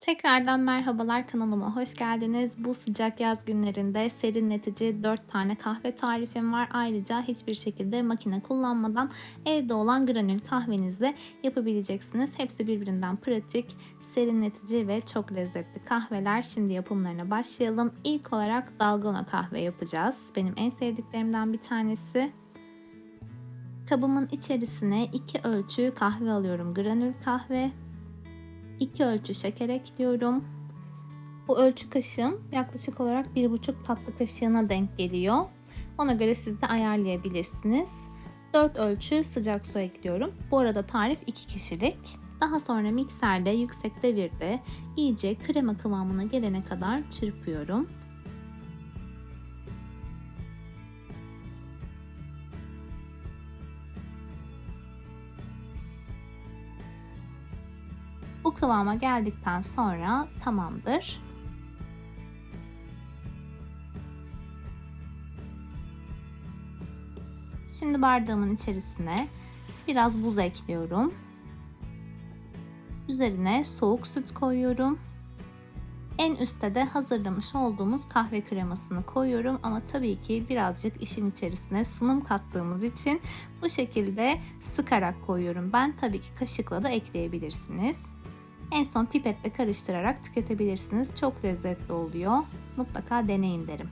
Tekrardan merhabalar kanalıma hoş geldiniz. Bu sıcak yaz günlerinde serinletici 4 tane kahve tarifim var. Ayrıca hiçbir şekilde makine kullanmadan evde olan granül kahvenizle yapabileceksiniz. Hepsi birbirinden pratik, serinletici ve çok lezzetli kahveler. Şimdi yapımlarına başlayalım. İlk olarak dalgona kahve yapacağız. Benim en sevdiklerimden bir tanesi. Kabımın içerisine 2 ölçü kahve alıyorum. Granül kahve 2 ölçü şeker ekliyorum. Bu ölçü kaşığım yaklaşık olarak 1,5 tatlı kaşığına denk geliyor. Ona göre siz de ayarlayabilirsiniz. 4 ölçü sıcak su ekliyorum. Bu arada tarif 2 kişilik. Daha sonra mikserde yüksek devirde iyice krema kıvamına gelene kadar çırpıyorum. Bu kıvama geldikten sonra tamamdır. Şimdi bardağımın içerisine biraz buz ekliyorum. Üzerine soğuk süt koyuyorum. En üstte de hazırlamış olduğumuz kahve kremasını koyuyorum ama tabii ki birazcık işin içerisine sunum kattığımız için bu şekilde sıkarak koyuyorum. Ben tabii ki kaşıkla da ekleyebilirsiniz. En son pipetle karıştırarak tüketebilirsiniz. Çok lezzetli oluyor. Mutlaka deneyin derim.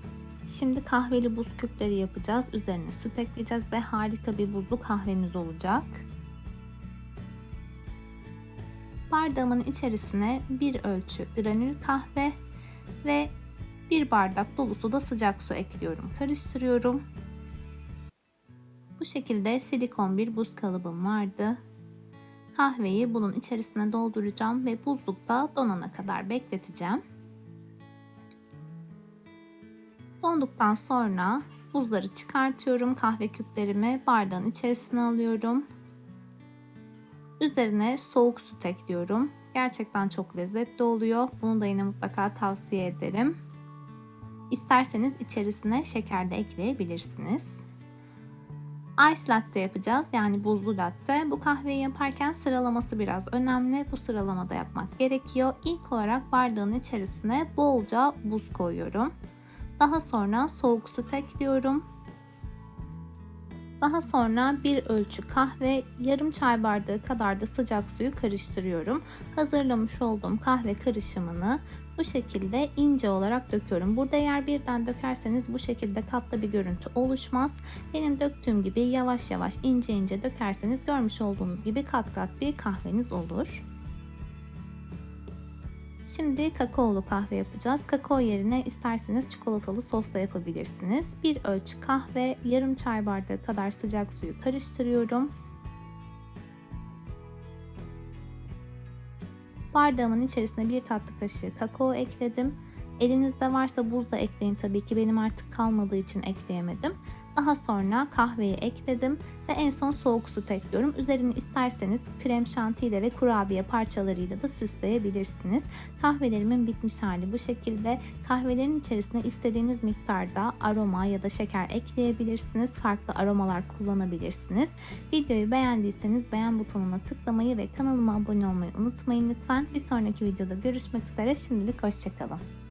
Şimdi kahveli buz küpleri yapacağız. Üzerine süt ekleyeceğiz ve harika bir buzlu kahvemiz olacak. Bardağımın içerisine bir ölçü granül kahve ve bir bardak dolusu da sıcak su ekliyorum. Karıştırıyorum. Bu şekilde silikon bir buz kalıbım vardı. Kahveyi bunun içerisine dolduracağım ve buzlukta donana kadar bekleteceğim. Donduktan sonra buzları çıkartıyorum. Kahve küplerimi bardağın içerisine alıyorum. Üzerine soğuk süt ekliyorum. Gerçekten çok lezzetli oluyor. Bunu da yine mutlaka tavsiye ederim. İsterseniz içerisine şeker de ekleyebilirsiniz. Ice latte yapacağız. Yani buzlu latte. Bu kahveyi yaparken sıralaması biraz önemli. Bu sıralamada yapmak gerekiyor. İlk olarak bardağın içerisine bolca buz koyuyorum. Daha sonra soğuk süt ekliyorum. Daha sonra bir ölçü kahve, yarım çay bardağı kadar da sıcak suyu karıştırıyorum. Hazırlamış olduğum kahve karışımını bu şekilde ince olarak döküyorum. Burada eğer birden dökerseniz bu şekilde katlı bir görüntü oluşmaz. Benim döktüğüm gibi yavaş yavaş ince ince dökerseniz görmüş olduğunuz gibi kat kat bir kahveniz olur. Şimdi kakaolu kahve yapacağız. Kakao yerine isterseniz çikolatalı sos da yapabilirsiniz. Bir ölçü kahve, yarım çay bardağı kadar sıcak suyu karıştırıyorum. Bardağımın içerisine bir tatlı kaşığı kakao ekledim. Elinizde varsa buz da ekleyin tabii ki benim artık kalmadığı için ekleyemedim. Daha sonra kahveyi ekledim ve en son soğuk süt ekliyorum. Üzerini isterseniz krem şantiyle ve kurabiye parçalarıyla da süsleyebilirsiniz. Kahvelerimin bitmiş hali bu şekilde. Kahvelerin içerisine istediğiniz miktarda aroma ya da şeker ekleyebilirsiniz. Farklı aromalar kullanabilirsiniz. Videoyu beğendiyseniz beğen butonuna tıklamayı ve kanalıma abone olmayı unutmayın lütfen. Bir sonraki videoda görüşmek üzere. Şimdilik hoşçakalın.